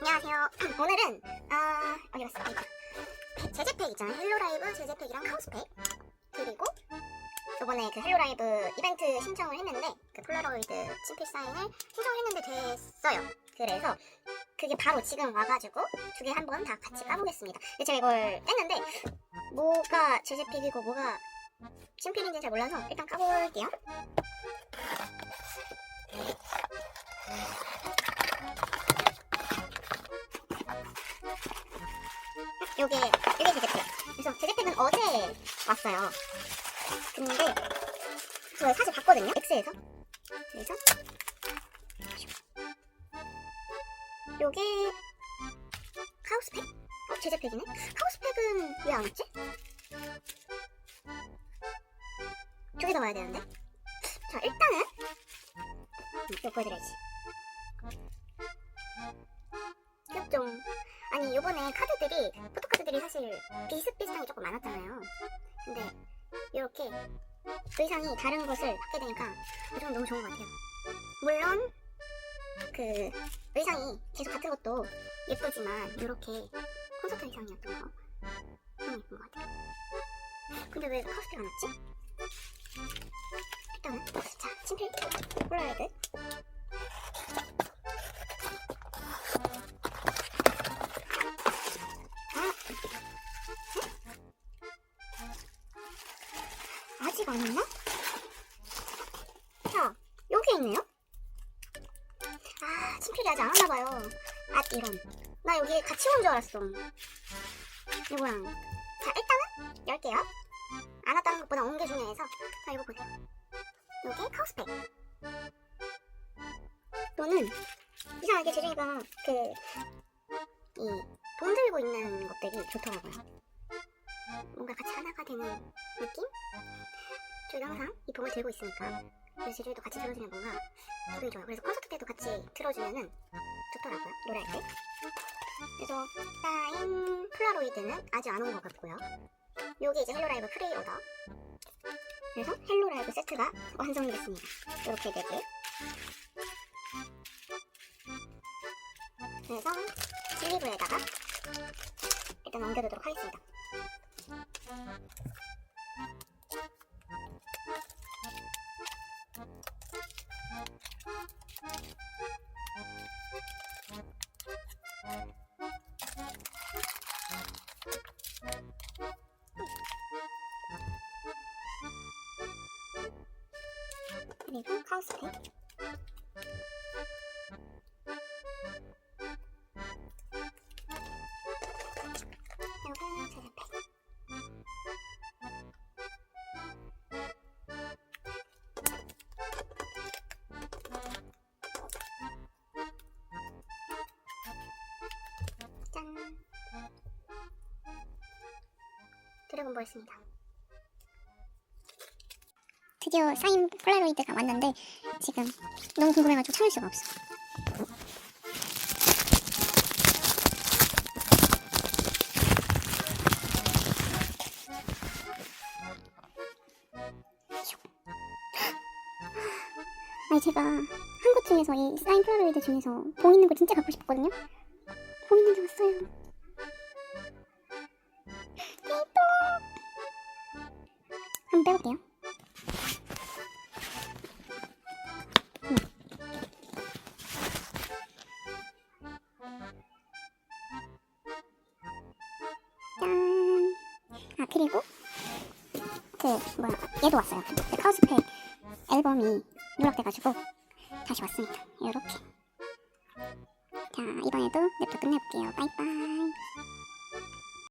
안녕하세요. 오늘은 아 어디 갔어? 있다. 제제팩 있잖아요. 헬로라이브 제제팩이랑 카우스팩 그리고 이번에 그 헬로라이브 이벤트 신청을 했는데 그 폴라로이드 친필 사인을 신청을 했는데 됐어요. 그래서 그게 바로 지금 와가지고 두 개 한번 다 같이 까보겠습니다. 제가 이걸 뗐는데 뭐가 제제팩이고 뭐가 친필인지 잘 몰라서 일단 까볼게요. 요게 요게 제제팩. 그래서 제제팩은 어제 왔어요. 근데 저 사실 봤거든요. X에서. 그래서 요게 카우스팩? 어, 제제팩이네. 카우스팩은 왜 안 왔지? 저기다 와야 되는데. 자 일단은 이거 보여드려야지. 귀엽죠? 아니 요번에 카드들이 포토카드들이 사실 비슷비슷한 게 조금 많았잖아요. 근데 이렇게 의상이 다른 것을 받게 되니까 좀 너무 좋은 것 같아요. 물론 그 의상이 계속 같은 것도 예쁘지만 이렇게 콘서트 의상이었던 거 너무 예쁜 것 같아요. 근데 왜 카스테가 났지? 일단은 자 친필 폴라로이드 안 왔나? 자, 여기 있네요? 아, 친필이 아직 안 왔나봐요. 아, 이런. 나 여기 같이 온 줄 알았어. 이거랑. 자, 일단은 열게요. 안 왔다는 것보다 온 게 중요해서. 자, 이거 보세요. 여기 카우스팩. 너는 이상하게 재정이가 그, 이, 돈 들고 있는 것들이 좋더라고요. 뭔가 같이 하나가 되는 느낌? 저희가 항상 이 봉을 들고 있으니까 그래서 제주도 같이 들어주면 뭔가 기분이 좋아요. 그래서 콘서트 때도 같이 들어주면은 좋더라고요. 노래할 때. 그래서 사인 폴라로이드는 아직 안 온 것 같고요. 요게 이제 헬로라이브 프리오더. 그래서 헬로라이브 세트가 완성이 됐습니다. 이렇게 되고요. 그래서 슬리브에다가 일단 옮겨두도록 하겠습니다. 그리고 카우스팩 짠. 드래곤볼입니다 드디어 사인 폴라로이드가 왔는데 지금 너무 궁금해가지고 참을 수가 없어. 아니 제가 한 것 중에서 이 사인 폴라로이드 중에서 보이는 거 진짜 갖고 싶었거든요. 보이는 게 왔어요. 대박! 한번 빼볼게요. 그리고 그 뭐야 얘도 왔어요. 그 카우스팩 앨범이 누락돼가지고 다시 왔습니다. 이렇게. 자 이번에도 랩터 끝내볼게요. 빠이빠이.